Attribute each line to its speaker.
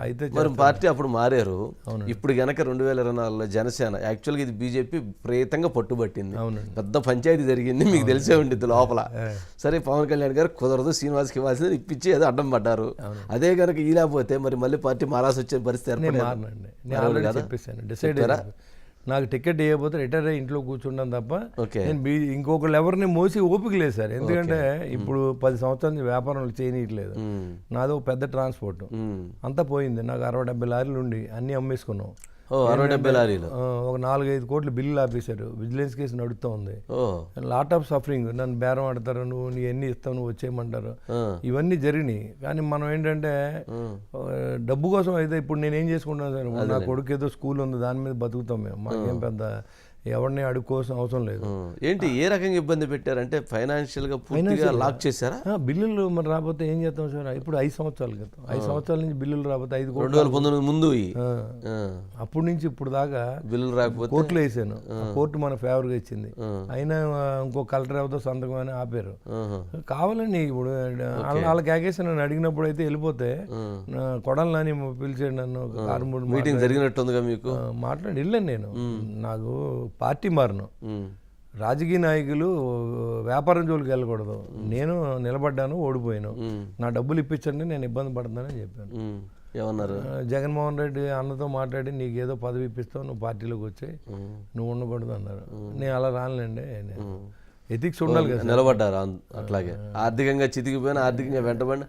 Speaker 1: అయితే
Speaker 2: మరి పార్టీ అప్పుడు మారారు. ఇప్పుడు గనక రెండు వేల ఇరవై నాలుగులో జనసేన యాక్చువల్గా ఇది బీజేపీ ప్రేతంగా పట్టుబట్టింది. పెద్ద పంచాయతీ జరిగింది మీకు తెలిసే ఉండిద్ది లోపల. సరే పవన్ కళ్యాణ్ గారు కుదరదు శ్రీనివాస్కి ఇవ్వాల్సింది ఇప్పించి ఏదో అడ్డం పడ్డారు. అదే కనుక ఈ లేకపోతే మరి మళ్ళీ పార్టీ మారాల్సి వచ్చే పరిస్థితి ఏర్పడేది.
Speaker 1: నాకు టికెట్ ఇవ్వకపోతే రిటైర్ అయ్యి ఇంట్లో కూర్చుంటాను తప్ప నేను బీ ఇంకొకళ్ళు ఎవరిని మోసి ఓపిక లేదు సార్. ఎందుకంటే ఇప్పుడు పది సంవత్సరాల నుంచి వ్యాపారం చేయనీయట్లేదు. నాది ఒక పెద్ద ట్రాన్స్పోర్ట్. అంతా పోయింది. నాకు అరవై డెబ్బై లారీలు ఉండి అన్నీ అమ్మేసుకున్నాం. ఒక నాలుగైదు కోట్లు బిల్లులు ఆపేశారు. విజిలెన్స్ కేసు నడుస్తూ ఉంది. లాట్ ఆఫ్ సఫరింగ్ నన్ను బేరం ఆడతారు నువ్వు నీ ఎన్ని ఇస్తావు నువ్వు వచ్చేయమంటారు. ఇవన్నీ జరిగినాయి. కానీ మనం ఏంటంటే డబ్బు కోసం అయితే ఇప్పుడు నేను ఏం చేసుకుంటాను సార్ నా కొడుకు ఏదో స్కూల్ ఉంది దాని మీద బతుకుతాం మేము. మాకేం పెద్ద ఎవరిని అడుక్కోవాల్సిన అవసరం లేదు.
Speaker 2: ఏంటి ఏ రకంగా ఇబ్బంది పెట్టారంటే ఫైనాన్షియల్గా పూర్తిగా లాక్ చేశారా?
Speaker 1: బిల్లులు మరి రాకపోతే ఏం చేస్తాం సార్? ఇప్పుడు ఐదు సంవత్సరాల క్రితం ఐదు సంవత్సరాల నుంచి బిల్లులు రాకపోతే ఐదు
Speaker 2: రెండు
Speaker 1: కోట్లు
Speaker 2: వేల పంతొమ్మిది ముందు
Speaker 1: అప్పటి నుంచి ఇప్పుడు దాకా
Speaker 2: బిల్లులు రాకపోతే
Speaker 1: కోర్టులో వేసాను. కోర్టు మన ఫేవర్గా ఇచ్చింది. అయినా ఇంకో కలెక్టర్ ఎవరితో సంతకం అని ఆపారు.
Speaker 2: ఆహా.
Speaker 1: కావాలని ఇప్పుడు వాళ్ళ- వాళ్ళకి ఆగేసి నన్ను అడిగినప్పుడు అయితే వెళ్ళిపోతే కొడలు నాని పిలిచాడు నన్ను ఆరు మూడు
Speaker 2: మీటింగ్ జరిగినట్టుందిగా మీకు?
Speaker 1: మాట్లాడి వెళ్ళాను నేను. నాకు పార్టీ మారను. రాజకీయ నాయకులు వ్యాపారం జోలికి వెళ్ళకూడదు. నేను నిలబడ్డాను ఓడిపోయాను. నా డబ్బులు ఇప్పించండి నేను ఇబ్బంది పడుతున్నానని చెప్పాను.
Speaker 2: ఏమన్నారు?
Speaker 1: జగన్మోహన్ రెడ్డి అన్నతో మాట్లాడి నీకు ఏదో పదవి ఇప్పిస్తావు నువ్వు పార్టీలోకి వచ్చాయి
Speaker 2: ఉమ్,
Speaker 1: నువ్వు ఉండకూడదు అన్నారు. నేను అలా రానులేండి. ఎథిక్స్ ఉండాలి కదా
Speaker 2: నిలబడ్డారు అట్లాగే. ఆర్థికంగా చితికిపోయిన ఆర్థికంగా వెంటబడిన